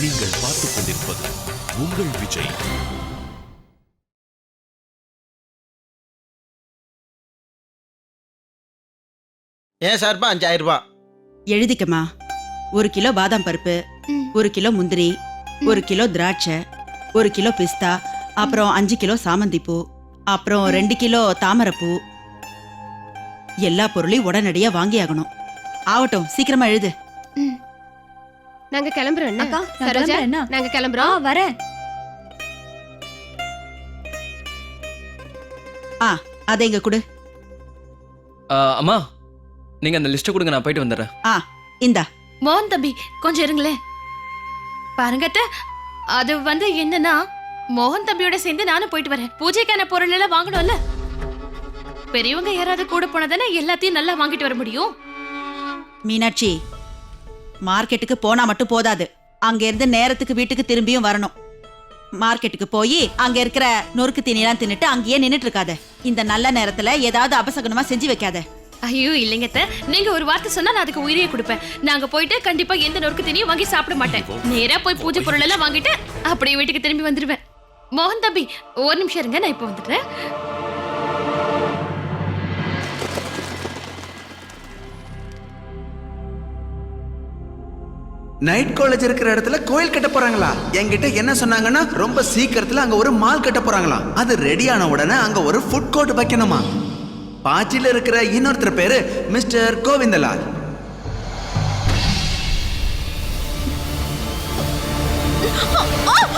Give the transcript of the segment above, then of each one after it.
நீங்கள் பார்த்துக் கொண்டிருப்பது உங்கள் விஜய். ஏன் சார்பா அஞ்சாயிரம் ரூபாய் எழுதிக்கம்மா. ஒரு கிலோ பாதாம் பருப்பு. ஒரு கிலோ முந்திரி ஒரு கிலோ திராட்சை ஒரு கிலோ பிஸ்தா அப்புறம் அஞ்சு கிலோ சாமந்தி பூ அப்புறம் ரெண்டு கிலோ தாமரைப்பூ. எல்லா பொருளையும் உடனடியா வாங்கி ஆகணும் ஆகட்டும் சீக்கிரமா எழுது. நாங்க கிளம்புறோம் என்ன? சரோஜா? நாங்க ஆ கிளம்புறோம் வரேன். ஆ அதை இங்க கொடு. ஆ, அம்மா நீங்க அந்த லிஸ்ட்டை கொடுங்க நான் போயிட்டு வந்துடுறேன். ஆ இந்தா. மோகன் தம்பி கொஞ்சம் இருங்களேன். பாருங்க அத்தை, அது வந்து என்னன்னா மோகன் தம்பியோட சேர்ந்து நானும் போயிட்டு வரேன். பூஜைக்கான பொருள் எல்லாம் வாங்கணும்ல? பெரியவங்க யாராவது கூட போனதானே எல்லாத்தையும் நல்லா வாங்கிட்டு வர முடியும்? மீனாட்சி மார்க்கெட்டுக்கு போனா மட்டும் போதாது. அங்கேருந்து நேரத்துக்கு வீட்டுக்கு திரும்பியும் வரணும். மார்க்கெட்டுக்கு போய் அங்க இருக்கிற நொறுக்கு தீனிலாம் தின்னுட்டு அங்கேயே நின்னுட்டு இருக்காத இந்த நல்ல நேரத்துல ஏதாவது அபசகுனமா செஞ்சு வைக்காத. ஐயோ இல்லைங்க அத்தை. நீங்க ஒரு வார்த்தை சொன்னா நான் அதுக்கு உயிரியை கொடுப்பேன். நாங்க போயிட்டு கண்டிப்பா எந்த நொறுக்கு தீனியும் வாங்கி சாப்பிட மாட்டேன். நேரா போய் பூஜை பொருள் எல்லாம் வாங்கிட்டு அப்படியே வீட்டுக்கு திரும்பி வந்துருவேன். மோகன் தம்பி ஒரு நிமிஷம் இருங்க நான் இப்போ வந்துடுறேன். நைட் காலேஜ் இருக்கிற இடத்துல கோயில் கட்ட போறாங்களா? என்கிட்ட என்ன சொன்னாங்கன்னா ரொம்ப சீக்கிரத்துல அங்க ஒரு மால் கட்ட போறாங்களாம் அது ரெடியான உடனே அங்க ஒரு ஃபுட் கோர்ட் வைக்கணுமா? பாச்சியில இருக்கிற இன்னொருத்தர் பேரு மிஸ்டர் கோவிந்தலால். ஏய்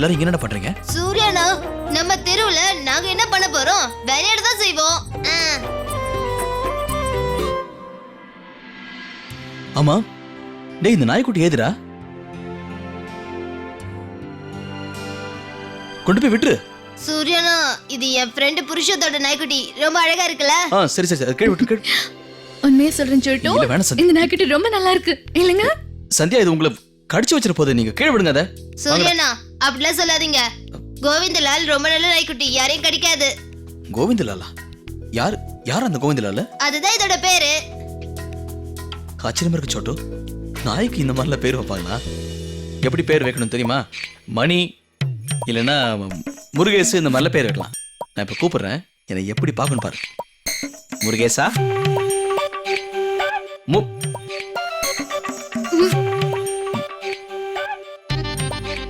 எல்லாரும் இங்க என்ன பண்றீங்க? சூர்யானா நம்ம தெருவுல நாங்க என்ன பண்ண போறோம்? விளையாட தான் செய்வோம். ஆமா. டேய் இந்த நாய்க்குட்டி ஏதுடா? கொண்டு போய் விட்டுரு. சூர்யானா இது என் ஃப்ரெண்டு புருஷத்தோட நாய்க்குட்டி. ரொம்ப அழகா இருக்குல்ல? ஆ சரி சரி சரி. கீழே விட்டு கீழே உண்மையா சொல்றேன் சொல்லிட்டு இல்ல வேணாம் சந்தியா. இந்த நாய்க்குட்டி ரொம்ப நல்லா இருக்கு. இல்லைங்க? சந்தியா இது உங்களை கடிச்சு வச்சிட போகுது நீங்க. கீழே விடுங்க அதை. சூர்யானா அப்படிலாம் சொல்லாதீங்க. கோவிந்தலால் ரொம்ப நல்ல நாய்க்குட்டி யாரையும் கடிக்காது. கோவிந்தலாலா? யார் யார் அந்த கோவிந்தலால? அதுதான் இதோட பேரு. ஆச்சரியமா இருக்கு சோட்டு. நாய்க்கு இந்த மாதிரிலாம் பேர் வைப்பாங்களா? எப்படி பேர் வைக்கணும் தெரியுமா? மணி இல்லைன்னா முருகேசு இந்த மாதிரிலாம் பேர் வைக்கலாம். நான் இப்போ கூப்பிடுறேன். என்னை எப்படி பார்க்கணும் பாரு. முருகேசா? மு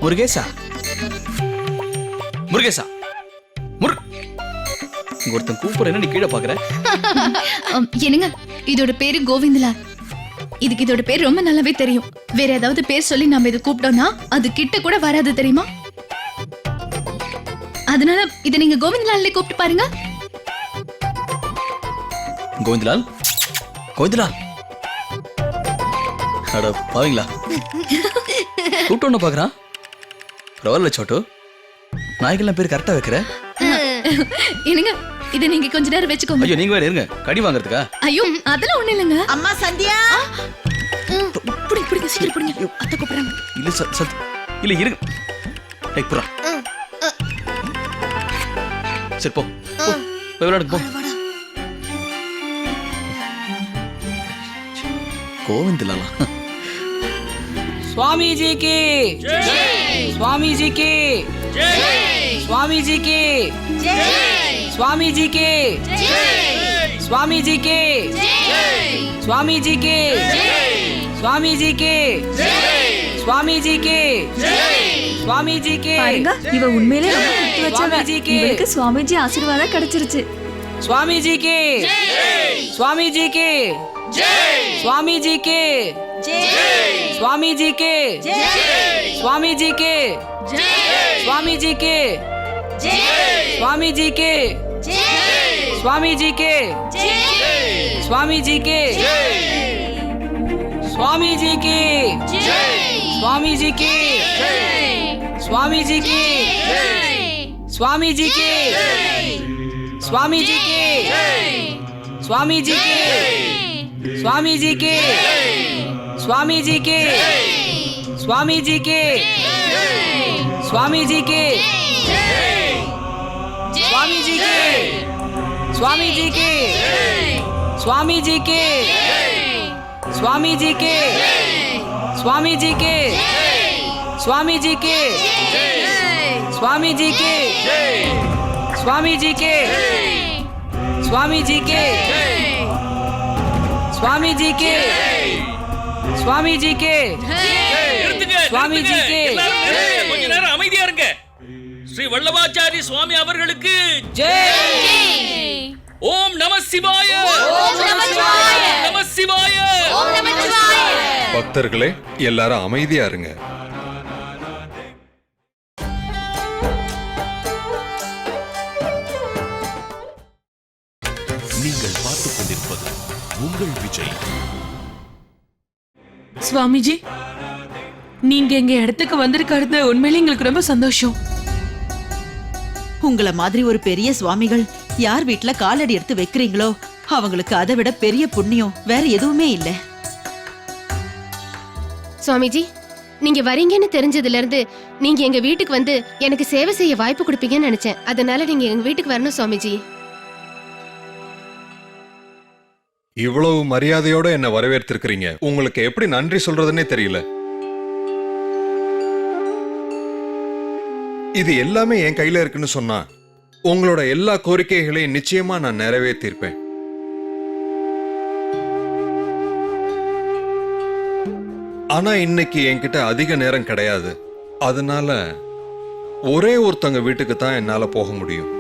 முருகேசா. முருகேசா. முரு ஒருத்தன் கூப்பிடுறேன்னு நீ கீழே பாக்குற என்னங்க? இதோட பேரு கோவிந்தலால் இதுக்கு இதோட பேர் ரொம்ப நல்லாவே தெரியும். வேற ஏதாவது பேர் சொல்லி நம்ம இதை கூப்பிட்டோம்னா அது கிட்ட கூட வராது தெரியுமா? அதனால இதை நீங்க கோவிந்தலால்ல கூப்பிட்டு பாருங்க. கோவிந்தலால்? கோவிந்தலால் அட பாவீங்களா? கூப்பிட்டு ஒன்று பரவாயில்ல சோட்டு. நாய்க்கெல்லாம் பேர் கரெக்டாக வைக்கிற? என்னங்க இதை நீங்க கொஞ்ச நேரம் வச்சுக்கோங்க. ஐயோ நீங்க வேற இருங்க. கடி வாங்குறதுக்கா? ஐயோ அதெல்லாம் ஒண்ணு இல்லைங்க. அம்மா சந்தியா? சீக்கிரம் பிடிங்க. அத்தை கூப்பிடுறாங்க. இல்ல சத் சத் இல்ல இருங்க. டேய் புறா சரி போ. போ. போய் விளையாடுங்க போ. கோவிந்தலாம் சுவாமி ஜி கே சுவாமி ஜி கே சுவாமி ஜி கே சுவாமி ஜி கே சுவாமி ஜி கே சுவாமி ஜி கே சுவாமி ஜி சுவாமிஜிக்கு சுவாமி ஜி சுவாமிஜிக்கு சுவாமி ஜி சுவாமிஜிக்கு. இவ உண்மையிலே இவருக்கு சுவாமிஜி ஆசீர்வாதம் கிடைச்சிருச்சு. ஜி சுவாமிஜிக்கு. स्वामी जी की स्वामी जी की स्वामी जी के स्वामी जी के स्वामी जी के स्वामी जी के स्वामी जी के स्वामी जी के स्वामी जी के स्वामी जी के स्वामी जी के स्वामी जी के स्वामी जी के స్వామీజీకి స్వామీజీకి స్వామీజీకి స్వామీజీకి స్వామీజీకి స్వామీజీకి స్వామీజీకి స్వామీజీకి స్వామీజీకి స్వామీజీకి స్వామీజీకి స్వామీజీకి స్వామీజీకి சுவாமிஜிக்கு சுவாமிஜிக்கு சுவாமிஜிக்கு கொஞ்ச நேரம் அமைதியா இருங்க. ஸ்ரீ வல்லபாச்சாரி சுவாமி அவர்களுக்கு ஜெய். ஓம் நம சிவாய. நம சிவாய. பக்தர்களே எல்லாரும் அமைதியா இருங்க. சுவாமிஜி. நீங்க எங்க இடத்துக்கு வந்திருக்கிறது உண்மையிலே எங்களுக்கு ரொம்ப சந்தோஷம். உங்கள மாதிரி ஒரு பெரிய சுவாமிகள் யார் வீட்ல காலடி எடுத்து வைக்கிறீங்களோ அவங்களுக்கு அதை விட பெரிய புண்ணியம் வேற எதுவுமே இல்லை. சுவாமிஜி நீங்க வரீங்கன்னு தெரிஞ்சதுல இருந்து நீங்க எங்க வீட்டுக்கு வந்து எனக்கு சேவை செய்ய வாய்ப்பு கொடுப்பீங்கன்னு நினைச்சேன். அதனால நீங்க எங்க வீட்டுக்கு வரணும் சுவாமிஜி. இவ்வளவு மரியாதையோட என்ன வரவேற்றிருக்கிறீங்க உங்களுக்கு எப்படி நன்றி சொல்றதுன்னே தெரியல. இது எல்லாமே என் கையில இருக்குன்னு சொன்னா உங்களோட எல்லா கோரிக்கைகளையும் நிச்சயமா நான் நிறைவேற்றிருப்பேன். ஆனா இன்னைக்கு என்கிட்ட அதிக நேரம் கிடையாது. அதனால ஒரே ஒருத்தங்க வீட்டுக்கு தான் என்னால போக முடியும்.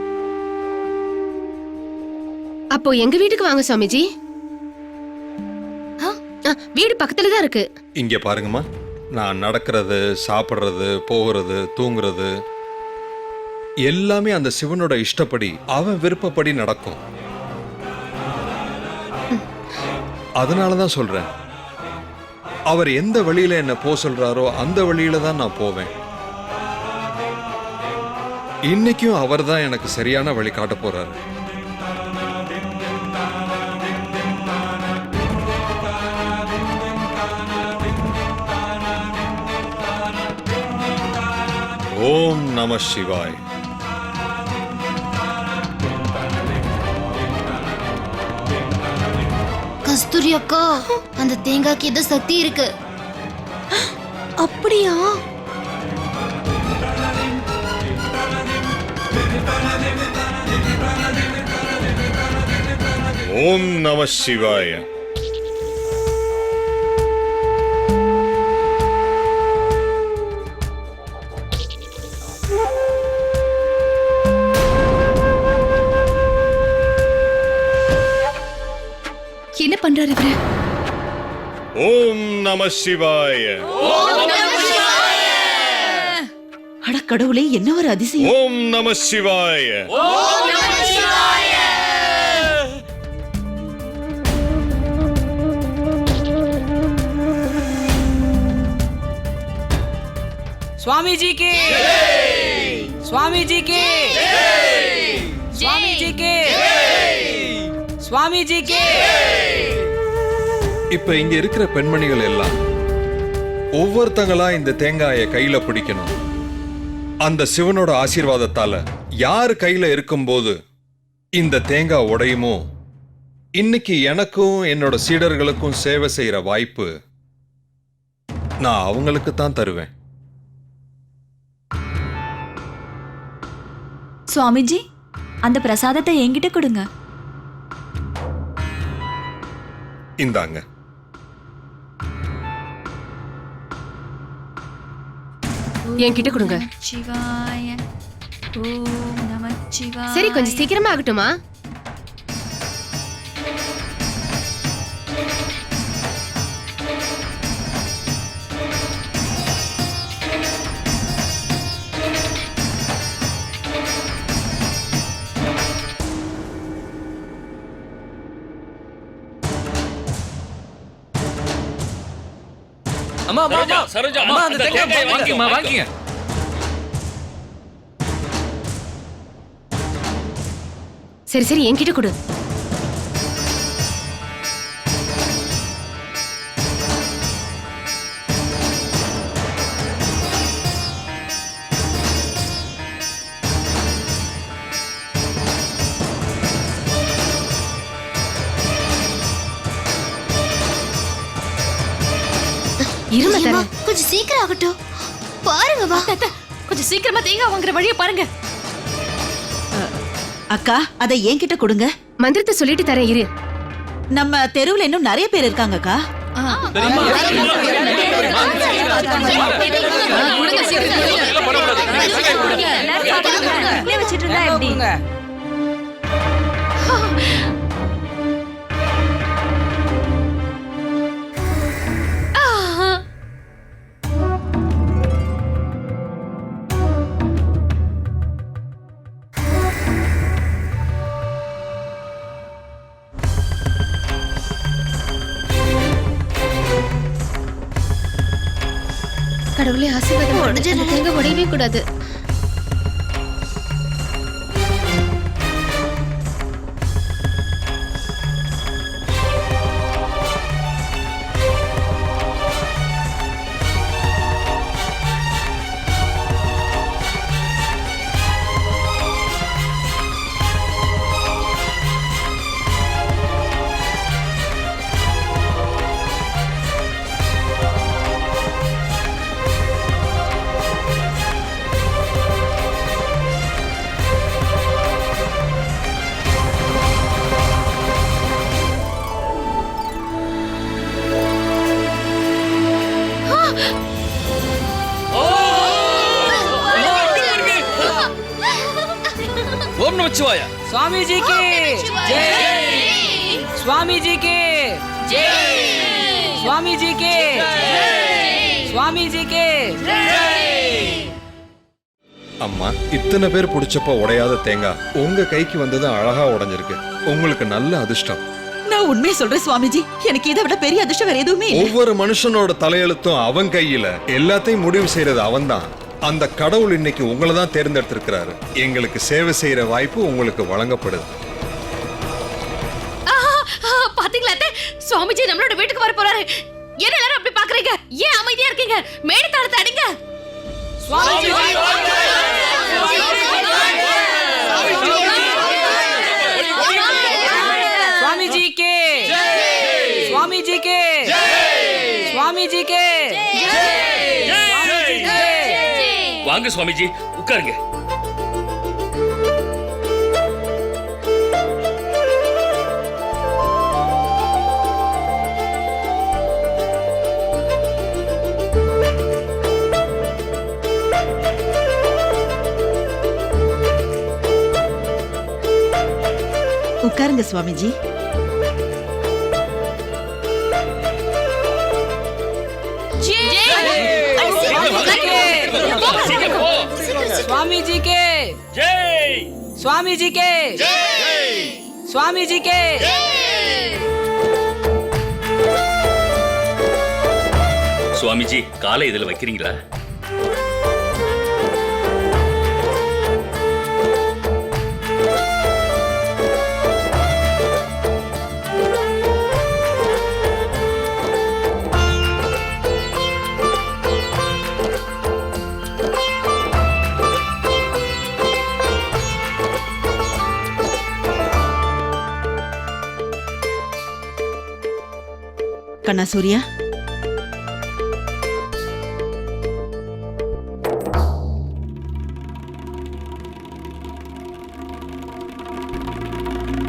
அப்போ எங்க வீட்டுக்கு வாங்க சுவாமிஜி வீடு பக்கத்துல தான் இருக்கு. இங்க பாருங்கம்மா. நான் நடக்கிறது சாப்பிட்றது போகிறது தூங்குறது எல்லாமே அந்த சிவனோட இஷ்டப்படி அவன் விருப்பப்படி நடக்கும். அதனால தான் சொல்றேன். அவர் எந்த வழியில என்ன போ சொல்றாரோ அந்த வழியில தான் நான் போவேன். இன்னைக்கும் அவர் தான் எனக்கு சரியான வழி காட்ட போறாரு. ஓம் நம சிவாய். கஸ்தூரி அக்கா அந்த தேங்காய்க்கு ஏதோ சக்தி இருக்கு. அப்படியா? ஓம் நம சிவாய. பண்றாரு இவரு? ஓம் நம சிவாய. கடவுளே என்ன ஒரு அதிசயம்? ஓம் நம சிவாய. சுவாமிஜி கே கே சுவாமிஜிக்கு! இப்ப இங்க இருக்கிற பெண்மணிகள் எல்லாம் ஒவ்வொருத்தங்களா இந்த தேங்காயை கையில பிடிக்கணும். அந்த சிவனோட ஆசீர்வாதத்தால யார் கையில இருக்கும்போது இந்த தேங்காய் உடையுமோ இன்னைக்கு எனக்கும் என்னோட சீடர்களுக்கும் சேவை செய்யற வாய்ப்பு நான் அவங்களுக்கு தான் தருவேன். சுவாமிஜி அந்த பிரசாதத்தை என்கிட்ட கொடுங்க. இந்தாங்க. என்கிட்ட கொடுங்க. சிவாய ஓம் நம சிவாய சரி கொஞ்சம் சீக்கிரமா ஆகட்டுமா? அம்மா அம்மா சரோஜா, அம்மா. சரோஜா, அம்மா அந்த தேங்காய் தேங்காயை வாங்கிக்கம்மா வாங்கிக்கோ. வாங்கிங்க சரி சரி என்கிட்ட கொடு. இரும தரேன் கொஞ்சம் சீக்கிரம் ஆகட்டும். பாருங்க வா. கொஞ்சம் சீக்கிரமா தேங்காய் வாங்குற வழியை பாருங்க. அக்கா அதை என்கிட்ட கொடுங்க. மந்திரத்தை சொல்லிட்டு தரேன் இரு. நம்ம தெருவுல இன்னும் நிறைய பேர் இருக்காங்கக்கா வச்சிட்டு இருந்தா எப்படி? ஆசீர்வாதம் பண்ணு. அந்த கூடாது स्वामी जी की जय स्वामी जी की जय स्वामी जी की स्वामी जी की அம்மா இத்தனை பேர் பிடிச்சப்ப உடையாத தேங்காய் உங்க கைக்கு வந்தது அழகா உடைஞ்சிருக்கு உங்களுக்கு நல்ல அதிர்ஷ்டம் நான் உண்மையை சொல்றேன் சுவாமிஜி எனக்கு இதை விட பெரிய அதிர்ஷ்டம் வேற எதுவுமே இல்ல ஒவ்வொரு மனுஷனோட தலையெழுத்தும் அவன் கையில எல்லாத்தையும் முடிவு செய்யறது அவன்தான் அந்த கடவுள் இன்னைக்கு உங்களை தான் தேர்ந்தெடுத்திருக்கிறாரு. எங்களுக்கு சேவை செய்யற வாய்ப்பு உங்களுக்கு வழங்கப்படுது. பாத்தீங்களா சுவாமிஜி நம்மளோட வீட்டுக்கு வர போறாரு. ஏன் எல்லாரும் அப்படி பாக்குறீங்க? ஏன் அமைதியா இருக்கீங்க? மேடு தளத்தை அடிங்க. சுவாமிஜி கே. சுவாமிஜி கே. சுவாமிஜி கே. சுவாமிஜி கே. வாங்க சுவாமிஜி உட்காருங்க. உட்காருங்க சுவாமிஜி. போ. स्वामी जी के ஜெய் स्वामी जी के स्वामी जी के சுவாமிஜி காலை இதுல வைக்கிறீங்களா அண்ணா சூர்யா?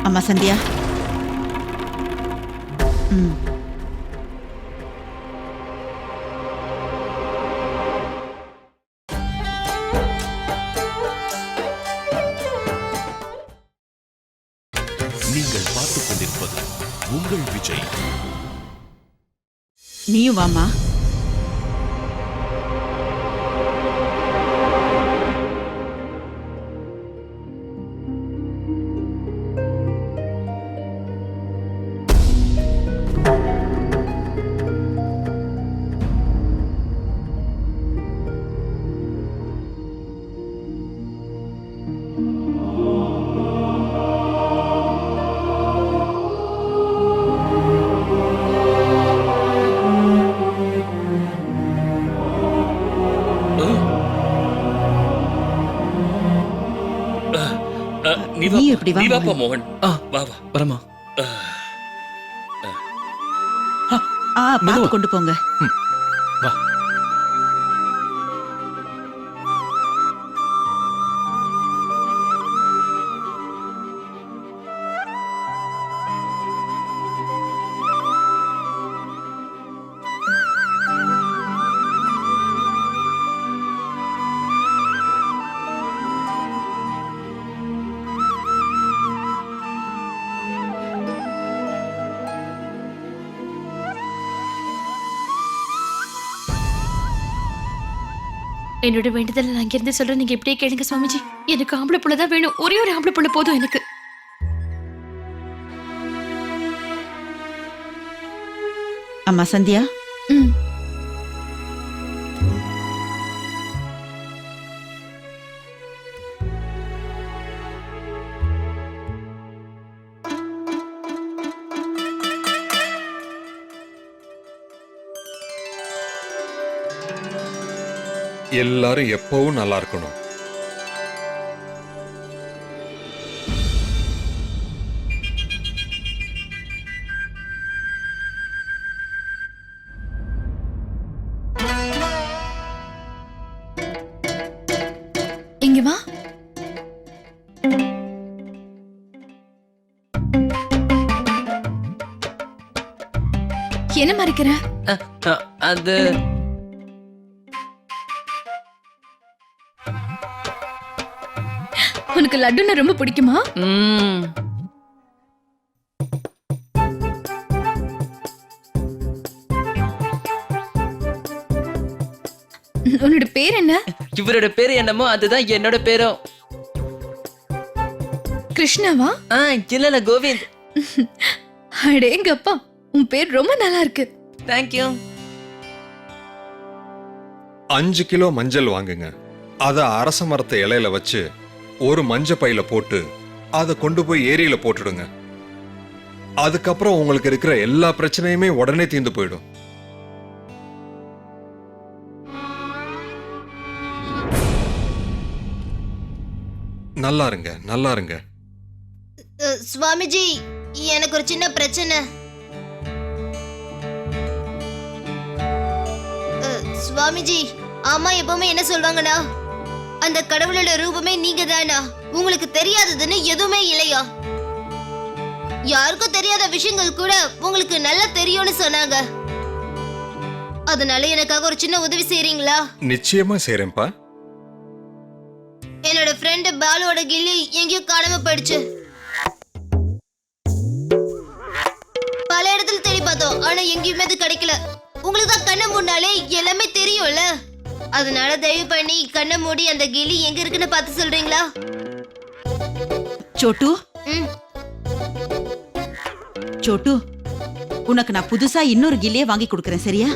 அம்மா சந்தியா. ம். நீயும் வாம்மா நீ வா. வாப்பா மோகன். ஆ வா வா. வரமா ஆ. மெதுவா. கொண்டு போங்க. என்னோட வேண்டுதல் நான் இங்கிருந்து சொல்றேன். நீங்க இப்படியே கேளுங்க சுவாமிஜி. எனக்கு ஆம்பளை புள்ள தான் வேணும். ஒரே ஒரு ஆம்பளை புள்ள போதும் எனக்கு. அம்மா சந்தியா? எல்லாரும் எப்பவும் நல்லா இருக்கணும். இங்க வா. என்ன மறைக்கிற? அது உனக்கு லட்டுன்னா ரொம்ப பிடிக்குமா? ம். உன்னோட பேர் என்ன? இவரோட பேரு என்னமோ அதுதான் என்னோட பேரும் கிருஷ்ணாவா? ஆ இல்ல கோவிந்த். அடேங்கப்பா உன் பேர் ரொம்ப நல்லா இருக்கு. தேங்க்யூ அஞ்சு கிலோ மஞ்சள் வாங்குங்க. அதை அரச மரத்து இலையில வச்சு ஒரு மஞ்ச பையில போட்டு அதை கொண்டு போய் ஏரியில போட்டுடுங்க. அதுக்கப்புறம் உங்களுக்கு இருக்கிற எல்லா பிரச்சனையுமே உடனே தீர்ந்து போயிடும். நல்லா இருங்க நல்லா இருங்க. சுவாமிஜி எனக்கு ஒரு சின்ன பிரச்சனை. சுவாமிஜி அம்மா எப்பவுமே என்ன சொல்வாங்கண்ணா அந்த கடவுளோட ரூபமே நீங்க தானா உங்களுக்கு தெரியாததுன்னு எதுவுமே இல்லையா? யாருக்கும் தெரியாத விஷயங்கள் கூட உங்களுக்கு நல்லா தெரியும்னு சொன்னாங்க. அதனால எனக்காக ஒரு சின்ன உதவி செய்றீங்களா? நிச்சயமா செய்றேன்ப்பா. என்னோட ஃப்ரெண்ட் பாலுவோட கில்லி எங்கேயோ காணாம போயிடுச்சு. பல இடத்துல தேடி பார்த்தோம் ஆனா எங்கேயுமே அது கிடைக்கல. உங்களுக்கு தான் கண்ணை மூடினாலே எல்லாமே தெரியும்ல? அதனால தயவு பண்ணி கண்ணை மூடி அந்த கிளி எங்க இருக்குன்னு பார்த்து சொல்றீங்களா? சோட்டு. ம். சோட்டு உனக்கு நான் புதுசா இன்னொரு கில்லியே வாங்கி கொடுக்கறேன் சரியா?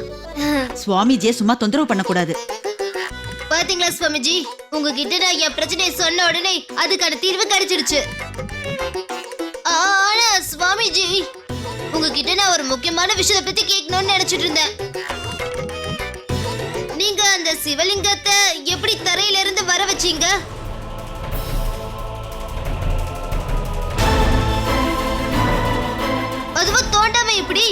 சுவாமிஜியை சும்மா தொந்தரவு பண்ணக்கூடாது. பாத்தீங்களா சுவாமிஜி? உங்ககிட்ட நான் என் பிரச்சனையை சொன்ன உடனே அதுக்கான தீர்வு கிடைச்சிடுச்சு ஆனா சுவாமிஜி உங்ககிட்ட நான் ஒரு முக்கியமான விஷயத்தை பத்தி கேட்கணும்னு நினைச்சிட்டு இருந்தேன். நீங்க அந்த சிவலிங்கத்தை எப்படி தரையில இருந்து வர வச்சீங்க? அதுவும் தோண்டாம எப்படி?